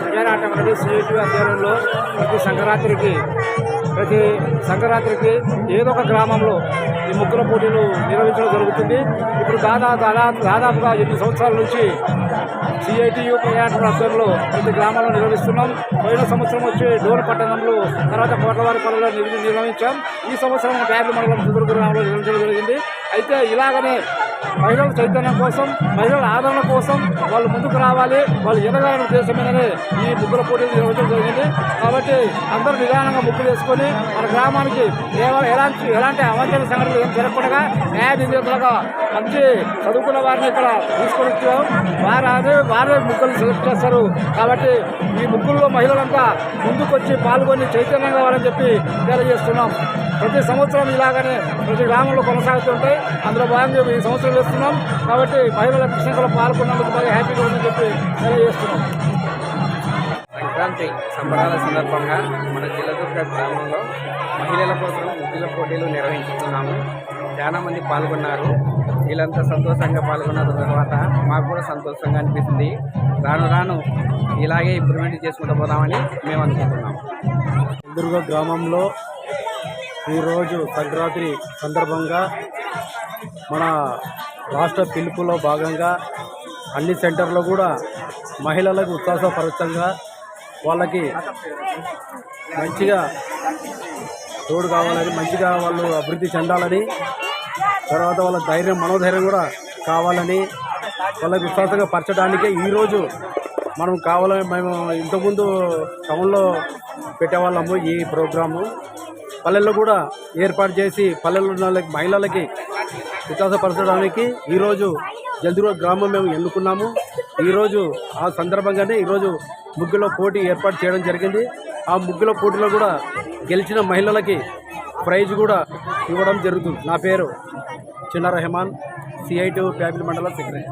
ప్రజానాటం అనేది సిఐటి ఆధ్వర్యంలో ప్రతి సంక్రాంతికి ప్రతి సంక్రాంతికి ఏదో ఒక గ్రామంలో ఈ ముగ్గుల పోటీలు నిర్వహించడం జరుగుతుంది. ఇప్పుడు దాదాపు దాదాపు దాదాపుగా ఎనిమిది సంవత్సరాల నుంచి సిఐటియు ప్రజానాటం ఆధ్వర్యంలో ప్రతి గ్రామంలో నిర్వహిస్తున్నాం. పోయిన సంవత్సరం వచ్చి డోర్ పట్టణంలో తర్వాత కోట్లవారి నిర్వ- నిర్వహించాం. ఈ సంవత్సరం బ్యాడ్ల మండలం సుదుర్గ గ్రామంలో నిర్వహించడం జరిగింది. అయితే ఇలాగనే మహిళల చైతన్యం కోసం మహిళల ఆదరణ కోసం వాళ్ళు ముందుకు రావాలి. వాళ్ళు ఎదగాలని ఉద్దేశమేనని ఈ ముగ్గుల పోటీలు నిర్వహించడం జరిగింది. కాబట్టి అందరూ నిదానంగా ముగ్గులు వేసుకొని మన గ్రామానికి కేవలం ఎలాంటి ఎలాంటి అవాంఛన సంఘటనలు ఏం జరగకుండా న్యాయ నివేదికలుగా మంచి చదువుకున్న వారిని ఇక్కడ తీసుకొని వచ్చాం వారు అదే వారే ముగ్గులు సెలెక్ట్ చేస్తారు. కాబట్టి ఈ ముగ్గుల్లో మహిళలంతా ముందుకొచ్చి పాల్గొని చైతన్యంగా కావాలని చెప్పి తెలియజేస్తున్నాం. ప్రతి సంవత్సరం ఇలాగనే ప్రతి గ్రామంలో కొనసాగుతుంటాయి. అందులో భాగంగా ఈ సంవత్సరం వేస్తున్నాం. కాబట్టి మహిళల కృష్ణలో పాల్గొన్నందుకు బాగా హ్యాపీగా ఉందని చెప్పి తెలియజేస్తున్నాం. సంక్రాంతి సంబరాల సందర్భంగా మన జిల్లదుర్గ గ్రామంలో మహిళల కోసం ముగ్గుల పోటీలు నిర్వహించుతున్నాము చాలా మంది పాల్గొన్నారు. వీళ్ళంతా సంతోషంగా పాల్గొన్న తర్వాత మాకు కూడా సంతోషంగా అనిపిస్తుంది. రాను రాను ఇలాగే ఇంప్రూవ్మెంట్ చేసుకుంటూ పోదామని మేము అనుకుంటున్నాము. దుర్గ గ్రామంలో ఈరోజు సంక్రాంతి సందర్భంగా మన రాష్ట్ర పిలుపులో భాగంగా అన్ని సెంటర్లో కూడా మహిళలకు ఉత్సాహపరచంగా వాళ్ళకి మంచిగా తోడు కావాలని మంచిగా వాళ్ళు అభివృద్ధి చెందాలని తర్వాత వాళ్ళ ధైర్యం మనోధైర్యం కూడా కావాలని వాళ్ళకి ఉత్సాహంగా పరచడానికే ఈరోజు మనం కావాలని మేము ఇంతకుముందు టౌన్లో పెట్టేవాళ్ళము ఈ ప్రోగ్రాము. పల్లెల్లో కూడా ఏర్పాటు చేసి పల్లెల్లో ఉన్న మహిళలకి వికాసపరచడానికి ఈరోజు జల్దిరో గ్రామం మేము ఎన్నుకున్నాము. ఈరోజు ఆ సందర్భంగానే ఈరోజు ముగ్గులో పోటీ ఏర్పాటు చేయడం జరిగింది. ఆ ముగ్గుల పోటీలో కూడా గెలిచిన మహిళలకి ప్రైజ్ కూడా ఇవ్వడం జరుగుతుంది. నా పేరు చిన్న రెహమాన్ సిఐ ప్యాబిల్ మండల సెక్రటరీ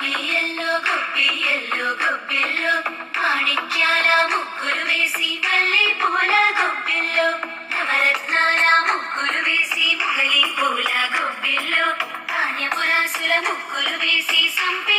గొబ్బిల్లల్లో గొబ్బిల్లల్లో గొబ్బిల్లో. మాణిక్యాల ముగ్గురు వేసి మళ్ళీ పూల గొబ్బిల్లో. నవరత్నాల ముగ్గురు వేసి మళ్ళీ పూల గొబ్బిల్లో. ధాన్యపురాసుల ముగ్గురు వేసి సంపి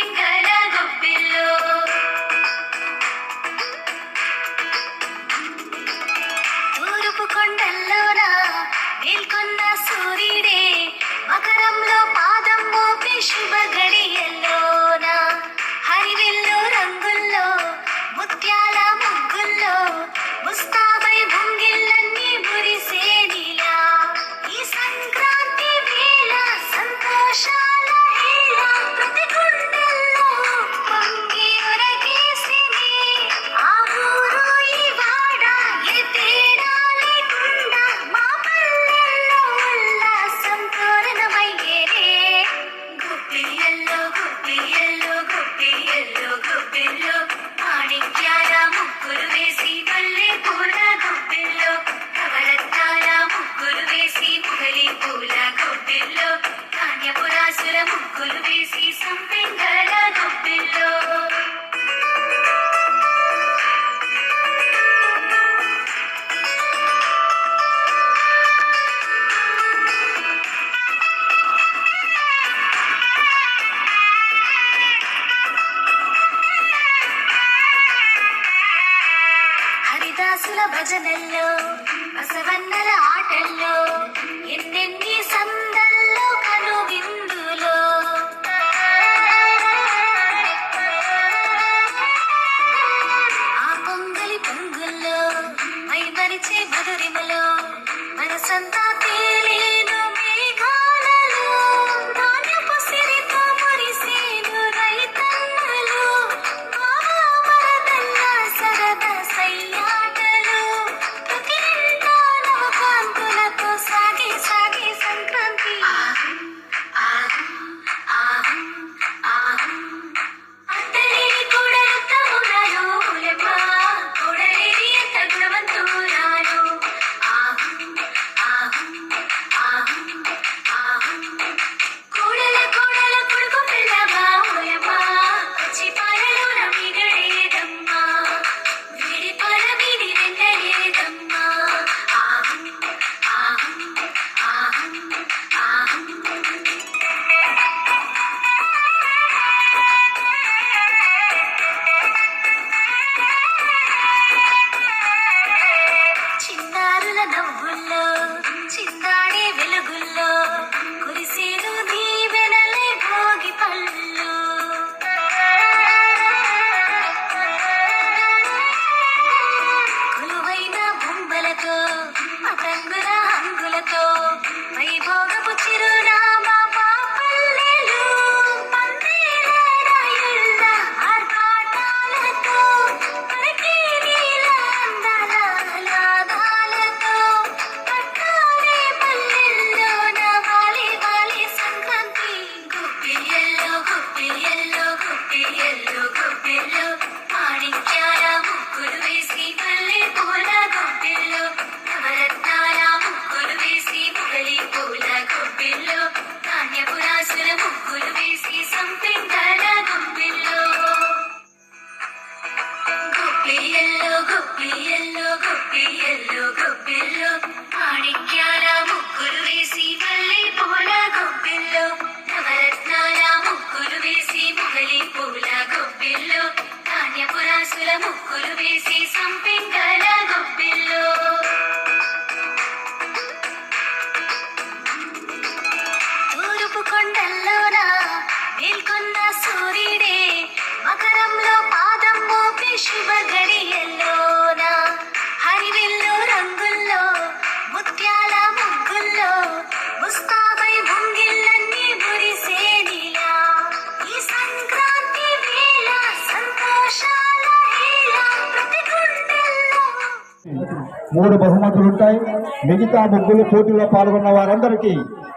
మూడు బహుమతులు ఉంటాయి. మిగతా ముగ్గులు పోటీలో పాల్గొన్న వారందరికీ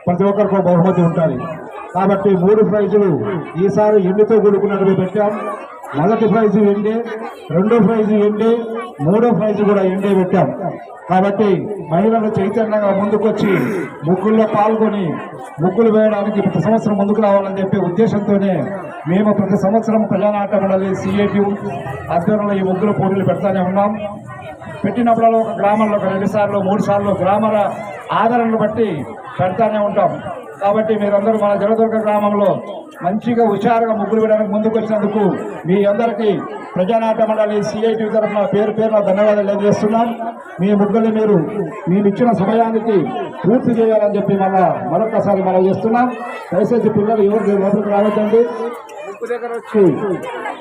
ప్రతి ఒక్కరికి ఒక బహుమతి ఉంటుంది. కాబట్టి మూడు ప్రైజులు ఈసారి ఎన్నితో కూడుకున్నట్టు పెట్టాం. మొదటి ప్రైజు ఎండి రెండో ప్రైజు ఎండి మూడో ప్రైజ్ కూడా ఎండే పెట్టాం. కాబట్టి మహిళలు చైతన్యంగా ముందుకొచ్చి ముగ్గుల్లో పాల్గొని ముగ్గులు వేయడానికి ప్రతి సంవత్సరం ముందుకు రావాలని చెప్పే ఉద్దేశంతోనే మేము ప్రతి సంవత్సరం ప్రజానాట మండలి సిఐటి ఆధ్వర్యంలో ఈ ముగ్గుల పోటీలు పెడతానే ఉన్నాం. పెట్టినప్పుడల్లా ఒక గ్రామంలో ఒక రెండు సార్లు మూడు సార్లు గ్రామాల ఆదరణను బట్టి పెడతానే ఉంటాం. కాబట్టి మీరందరూ మన జలదుర్గ గ్రామంలో మంచిగా హుషారుగా ముగ్గులు వేయడానికి ముందుకు వచ్చినందుకు మీ అందరికీ ప్రజానాట్య మండలి సిఐటి తరఫున పేరు పేరున ధన్యవాదాలు తెలియజేస్తున్నాం. మీ ముగ్గులు మీరు మీరు ఇచ్చిన సమయానికి పూర్తి చేయాలని చెప్పి మళ్ళా మరొకసారి మనం చేస్తున్నాం. దయచేసి పిల్లలు ఎవరు లోపలికి రావద్దండి. దగ్గర వచ్చి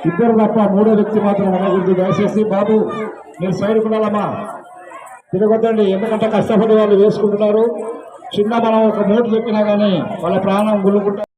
ఇద్దరు తప్ప మూడో వ్యక్తి మాత్రం ఉండకూడదు. దయచేసి బాబు మీరు సైడ్ ఉండాలమ్మా తిరగొద్దండి. ఎందుకంటే కష్టపడి వాళ్ళు వేసుకుంటున్నారు. చిన్న మనం ఒక నోటు చెప్పినా కానీ వాళ్ళ ప్రాణం గుల్లుకుంటారు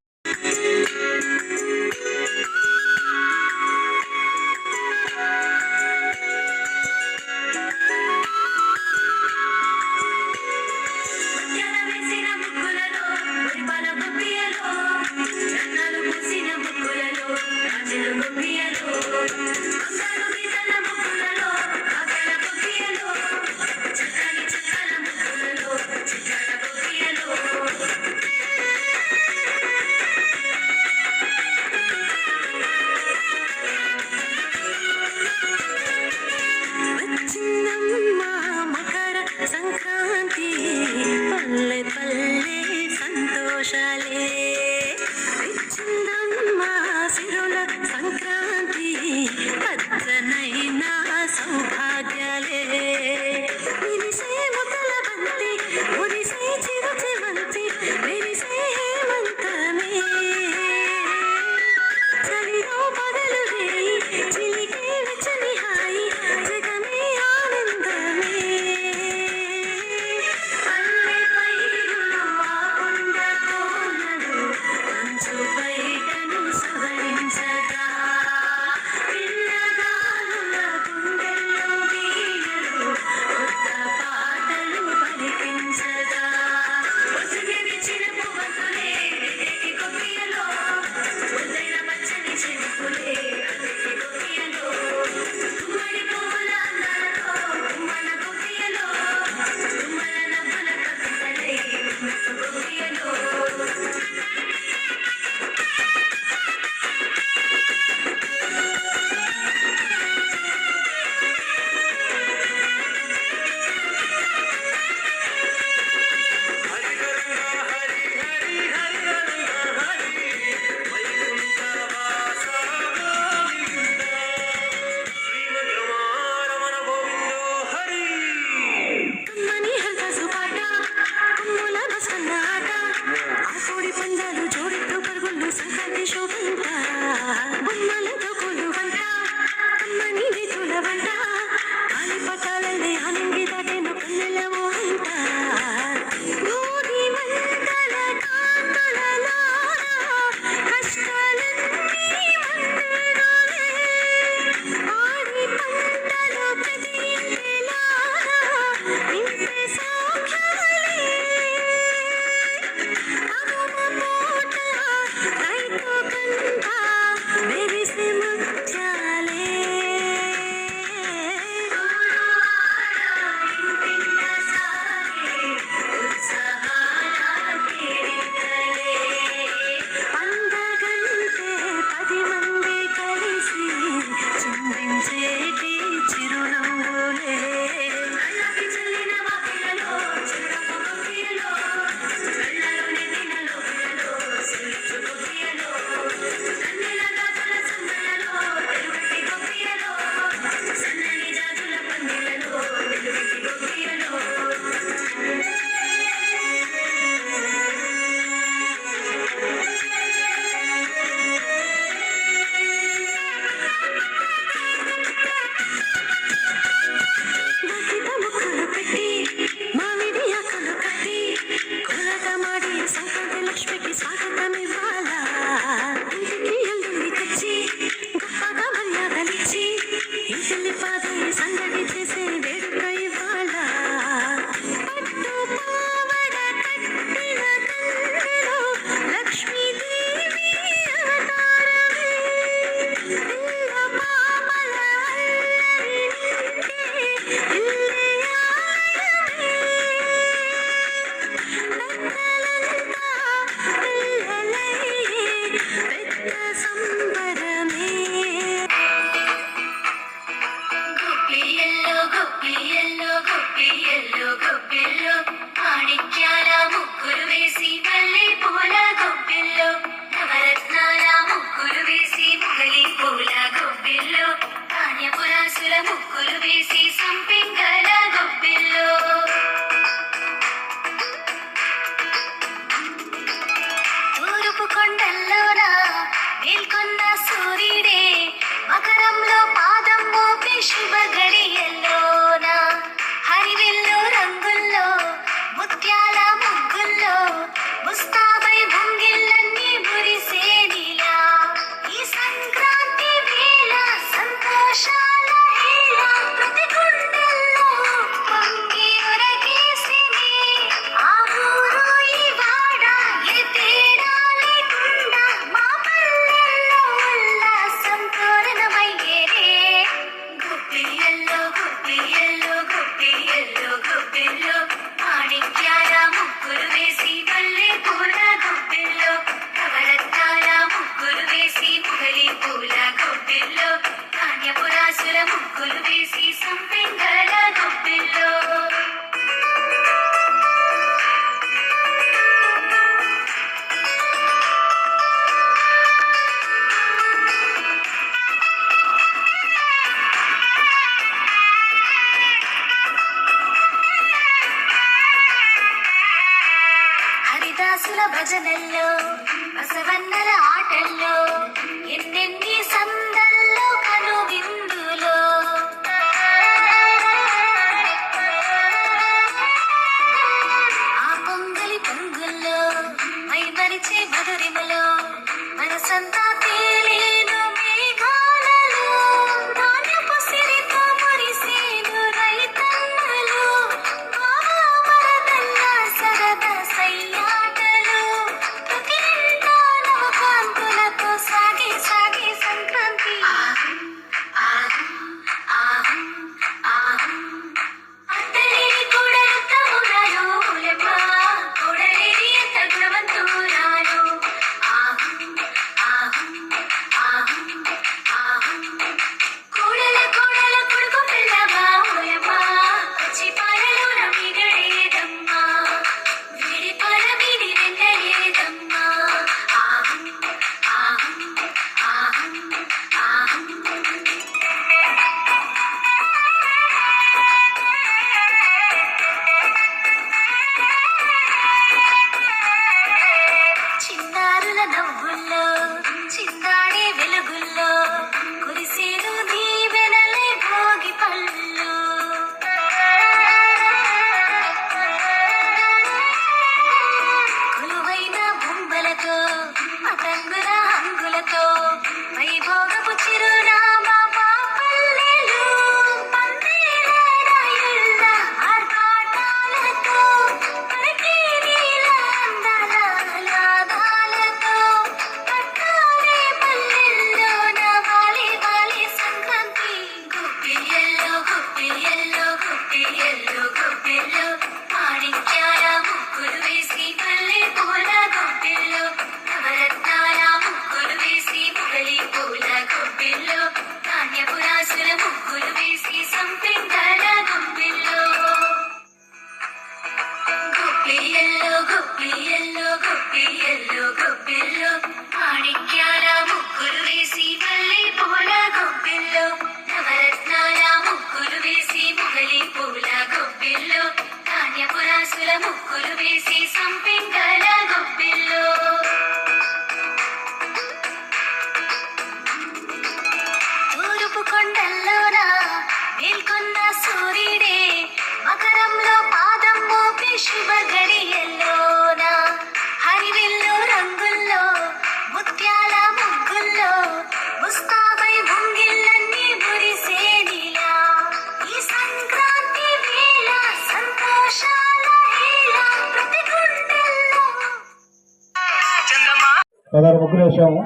పదహారు ముగ్గులు వేసాము.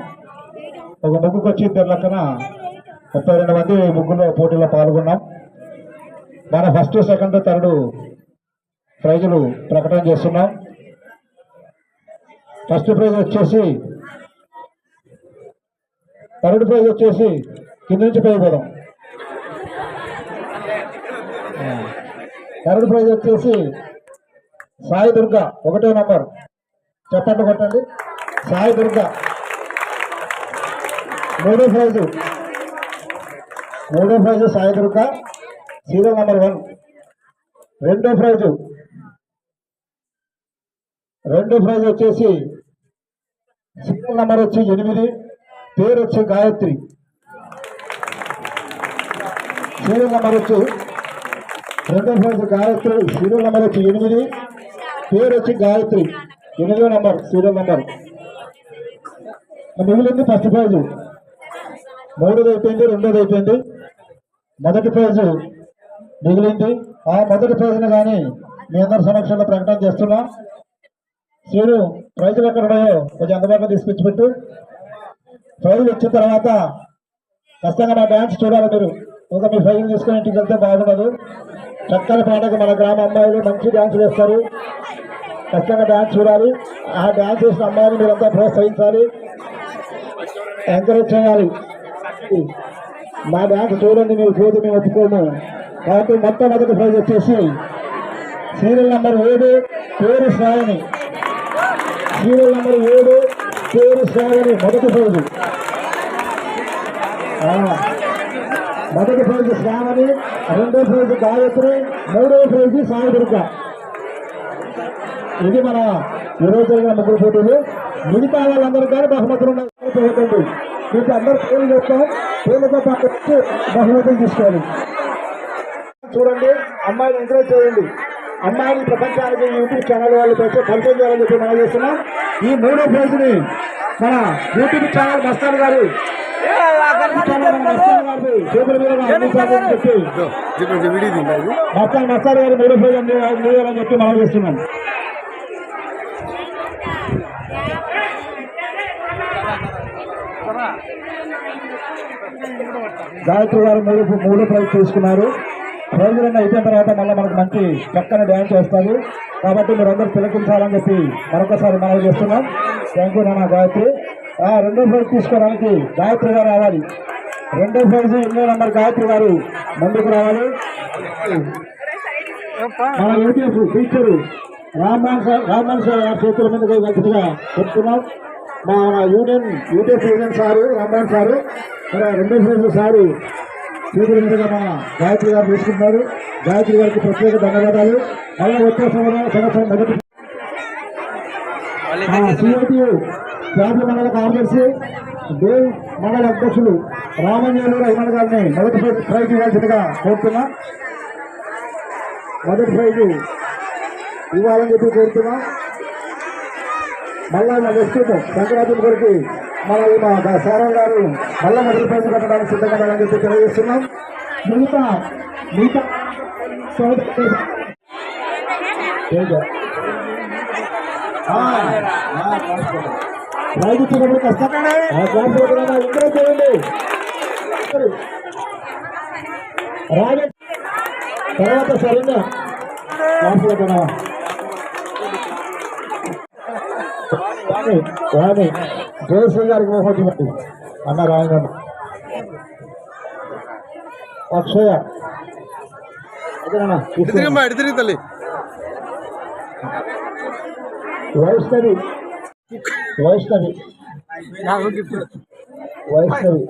ఒక ముగ్గుకు వచ్చి ఇద్దరు లెక్కన ముప్పై రెండు మంది ముగ్గులో పోటీలో పాల్గొన్నాం. మన ఫస్ట్ సెకండ్ థర్డ్ ప్రైజులు ప్రకటన చేస్తున్నాం. ఫస్ట్ ప్రైజ్ వచ్చేసి థర్డ్ ప్రైజ్ వచ్చేసి కింద నుంచి పోయిపోదాం థర్డ్ ప్రైజ్ వచ్చేసి సాయి దుర్గా ఒకటో నంబర్. చెప్పండి కొట్టండి. సాయి దుర్గ. మూడో ప్రైజు మూడో prize Sai Durga serial number one. రెండో ప్రైజు రెండో ప్రైజ్ వచ్చేసి సీరియల్ నెంబర్ వచ్చి ఎనిమిది పేరు వచ్చి గాయత్రి. సీరియల్ నెంబర్ వచ్చి రెండో ప్రైజ్ గాయత్రి సీరియల్ నెంబర్ వచ్చి ఎనిమిది పేరు వచ్చి గాయత్రి. ఎనిమిదో నెంబర్ సీరియల్ నెంబర్. మిగిలింది ఫస్ట్ ప్రైజ్ మూడోది అయిపోయింది రెండోది అయిపోయింది మొదటి ప్రైజ్ మిగిలింది. ఆ మొదటి ప్రైజ్ని కానీ మీ అందరి సమక్షంలో ప్రకటన చేస్తున్నా. శ్రీను ప్రైజులు ఎక్కడ ఉన్నాయో కొంచెం అందుబాటులో తీసుకొచ్చి పెట్టు ప్రైజులు వచ్చిన తర్వాత ఖచ్చితంగా నా డ్యాన్స్ చూడాలి మీరు. ఇంకా మీ ఫైల్ తీసుకుని ఇంటికి వెళ్తే బాగుండదు. చక్కని పాటకు మన గ్రామ అమ్మాయిలు మంచి డ్యాన్స్ వేస్తారు ఖచ్చితంగా డ్యాన్స్ చూడాలి. ఆ డ్యాన్స్ చేసిన అమ్మాయిని మీరంతా ప్రోత్సహించాలి. ఎంకరేజ్ చేయాలి మా డ్యాన్స్ చూడండి మీరు చూసి మేము ఒప్పుకోము. కాబట్టి మొట్టమొదటి ప్రైజ్ వచ్చేసి సీరియల్ నెంబర్ ఏడు పేరు శ్రావణి. సీరియల్ నెంబర్ ఏడు పేరు శ్రావణి మొదటి ప్రైజ్. మొదటి ప్రైజ్ శ్రావణి రెండో ప్రైజ్ గాయత్రి మూడో ప్రైజ్ సాయి దుర్గ ఇది మన ఈరోజు జరిగిన ముగ్గురు పోటీలు. మిగతా వాళ్ళందరూ కానీ బహుమతులు ఉన్నాయి మీకు అందరూ పేర్లు చెప్తాం పేర్లతో పాటు వచ్చి బహుమతులు తీసుకోవాలి. చూడండి అమ్మాయిని ఎంకరేజ్ చేయండి. అమ్మాయిని ప్రపంచానికి యూట్యూబ్ ఛానల్ వాళ్ళు పెట్టి పరిచయం చేయాలని చెప్పి మనం చేస్తున్నాం. ఈ మూడో ప్రైజ్ని మన యూట్యూబ్ ఛానల్ మస్తాన్ గారు మస్తాన్ మస్తాన్ గారు మూడో ప్రైజ్ అందించాలని చెప్పి మనం చేస్తున్నాం. గాయత్రి గారు మూడు మూడు ప్రైజ్ తీసుకున్నారు. ప్రైజులన్నీ అయిపోయిన తర్వాత మళ్ళీ మనకు మంచి చక్కని డ్యాన్స్ చేస్తారు. కాబట్టి మీరందరూ తిలకించాలని చెప్పి మరొకసారి మనం చేస్తున్నాం. థ్యాంక్ యూ నాన్న గాయత్రి. రెండో ప్రైజ్ తీసుకోవడానికి గాయత్రి గారు రావాలి. రెండో ప్రైజ్ ఎన్నో నెంబర్ గాయత్రి గారు ముందుకు రావాలి. మన UTF teacher Rammohan sir Rammohan sir గారి చేతుల మీదుగా మంచిగా చెప్తున్నాం. మా union UTF union sir Rammohan sir మరి రెండో ప్రైజ్ సారు చేతుల మీదుగా మన గాయత్రి గారు తీసుకుంటున్నారు. గాయత్రి గారికి ప్రత్యేక ధన్యవాదాలు. మళ్ళీ వచ్చే సంవత్సరం మొదటి సిఐటియు జాతీయ మండల కార్యదర్శి దేవ్ మండల అధ్యక్షులు రామంజనేశ్వర అభిమాన్ గారిని మొదటి ప్రైజ్- ప్రైజ్ ఇవ్వాల్సిందిగా కోరుతున్నా. మొదటి ప్రైజ్ ఇవ్వాలని చెప్పి కోరుతున్నా. మళ్ళా నెక్స్ట్ సంక్రాంతి కొరికి మన మా సారం గారు మళ్ళా మొదటి ప్రైజ్ కట్టడానికి సిద్ధంగా ఉన్నారని చెప్పి తెలియజేస్తున్నాం. మిగతా మిగతా సోదరు- ఏంటో? ఆ, ఆ, క్లాస్ ఫోటో. ప్రైజ్ ఇచ్చినప్పుడు కష్టం ఆ క్లాస్ ఫోటో అయినా ఇక్కడే చేయండి. రాజ తర్వాత సరైన వాణి వాణి జయశ్రీ గారికి ఇవ్వండి అన్న రాయగండ అక్షయ. తల్లి. వైష్ణవి. వైష్ణవి. వైష్ణవి.